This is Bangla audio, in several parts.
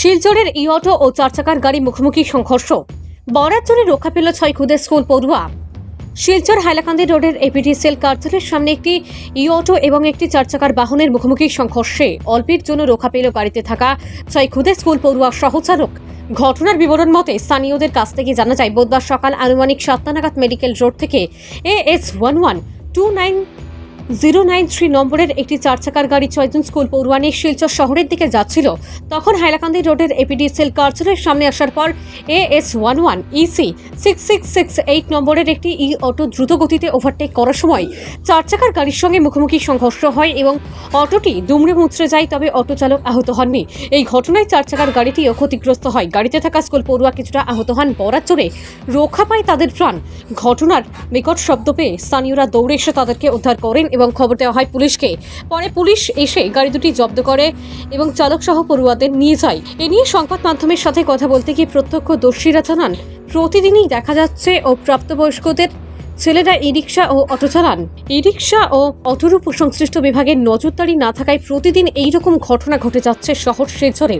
শিলচরের ই অটো ও চারচাকার গাড়ি মুখোমুখি সংঘর্ষ। বরাত জোরে রক্ষা পেল ছয় খুদে স্কুল পড়ুয়া। শিলচর হাইলাকান্দি রোডের এপিডিসিএল কার্যালয়ের সামনে একটি ই অটো এবং একটি চারচাকার বাহনের মুখোমুখি সংঘর্ষে অল্পের জন্য রক্ষা পেল গাড়িতে থাকা ছয় খুদে স্কুল পড়ুয়া সহচালক। ঘটনার বিবরণ মতে স্থানীয়দের কাছ থেকে জানা যায়, বুধবার সকাল আনুমানিক সাতটা নাগাদ মেডিকেল রোড থেকে A S one one two nine zero nine three নম্বরের একটি চার চাকার গাড়ি ছয়জন স্কুল পড়ুয়া নিয়ে শিলচর শহরের দিকে যাচ্ছিল। তখন হাইলাকান্দি রোডের এপিডিসিএল কার্যালয়ের সামনে আসার পর A S one one E C six six six eight নম্বরের একটি ই অটো দ্রুত গতিতে ওভারটেক করার সময় চার চাকার গাড়ির সঙ্গে মুখোমুখি সংঘর্ষ হয় এবং অটোটি দুমড়ে মুচড়ে যায়, তবে অটো চালক আহত হননি। এই ঘটনায় চার চাকার গাড়িটিও ক্ষতিগ্রস্ত হয়। গাড়িতে থাকা স্কুল পড়ুয়া কিছুটা আহত হন। বরাত জোরে রক্ষা পায় তাদের প্রাণ। ঘটনার বিকট শব্দ পেয়ে স্থানীয়রা দৌড়ে এসে তাদেরকে উদ্ধার করেন এবং খবর দেওয়া হয় পুলিশকে। পরে পুলিশ এসে গাড়ি দুটি জব্দ করে এবং চালক সহ পড়ুয়াদের নিয়ে যায়। এ নিয়ে সংবাদ মাধ্যমের সাথে কথা বলতে গিয়ে প্রত্যক্ষদর্শীরা জানান প্রতিদিনই দেখা যাচ্ছে ও প্রাপ্তবয়স্কদের ছেলেরা ই রিক্সা ও অটো চালান। ই রিক্সা ও অটোর উপর সংশ্লিষ্ট বিভাগের নজরদারি না থাকায় প্রতিদিন এই রকম ঘটনা ঘটে যাচ্ছে শহর শিলচরে।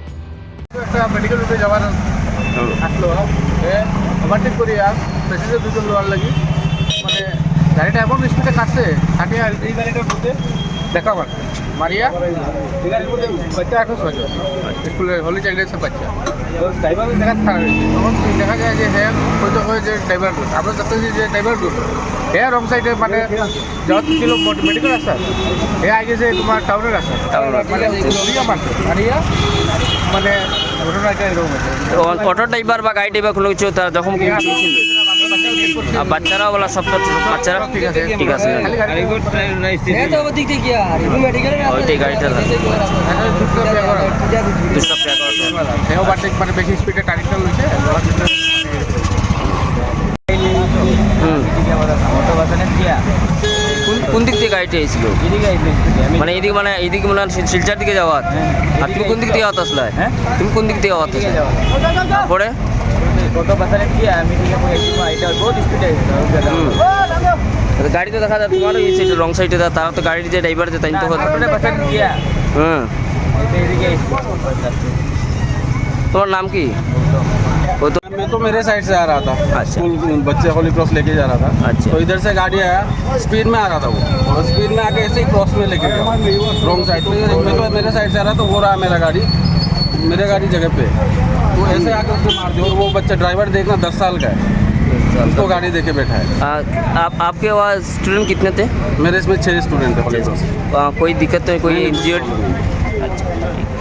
করিয়া পেসেঞ্জার দুজন লোয়ার লাগি। গাড়িটা এমন স্পিডে কাটছে কাটিয়ে এই গাড়িটার মধ্যে দেখা মার মারিয়া এই গাড়ির মধ্যে বাচ্চা এখন ছজন স্কুলের হলি চাইল্ডের বাচ্চা। ড্রাইভার দেখা খারাপ হয়েছে। তখন দেখা যায় যে হ্যাঁ হয়তো হয় যে ড্রাইভার দোষ আমরা দেখতেছি যে ড্রাইভার দোষ হ্যাঁ রং সাইডে মানে যত ছিল মেডিকেল রাস্তা হ্যাঁ আগে যে তোমার টাউনের রাস্তা মানে মারিয়া মানে ঘটনাটা এরকম অটো ড্রাইভার বা গাড়ি ড্রাইভার কোনো কিছু তার যখন আর বাচ্চারাও বলা সব তো বাচ্চারা। ঠিক আছে। ঠিক আছে। ওইটাই গাড়িটা মানে কোন কোন দিক থেকে গাড়িটা এসেছিল? মানে এইদিকে মানে এইদিকে মানে শিল- শিলচার দিকে যাওয়ার আর তুমি কোন দিক থেকে আওয়াত আসলে তুমি কোন দিক থেকে আওয়াত আসলে পরে হুম তো গাড়ি তো দেখা যায় তোমারও এই সাইডে রং সাইডে তারা তো গাড়ির যে ড্রাইভার যে তাই তো হুম তোমার নাম কি ও তো मैं तो मेरे साइड से आ रहा था अच्छा। स्कूल बच्चे होली क्रॉस लेके जा रहा था अच्छा। तो इधर से गाड़ी आया स्पीड में आ रहा था वो और स्पीड में आके ऐसे ही क्रॉस में लेके गया रॉन्ग साइड में मैं तो मेरे साइड से आ रहा तो वो रहा मेरा गाड़ी मेरे गाड़ी जगह पे तो ऐसे आके उसको मार दिया और वो बच्चा ड्राइवर देखना दस साल का है। उसको गाड़ी देके बैठा है। आ, आप आपके वहाँ स्टूडेंट कितने थे? मेरे इसमें छः स्टूडेंट थे कोई दिक्कत तो कोई इंजर्ड अच्छा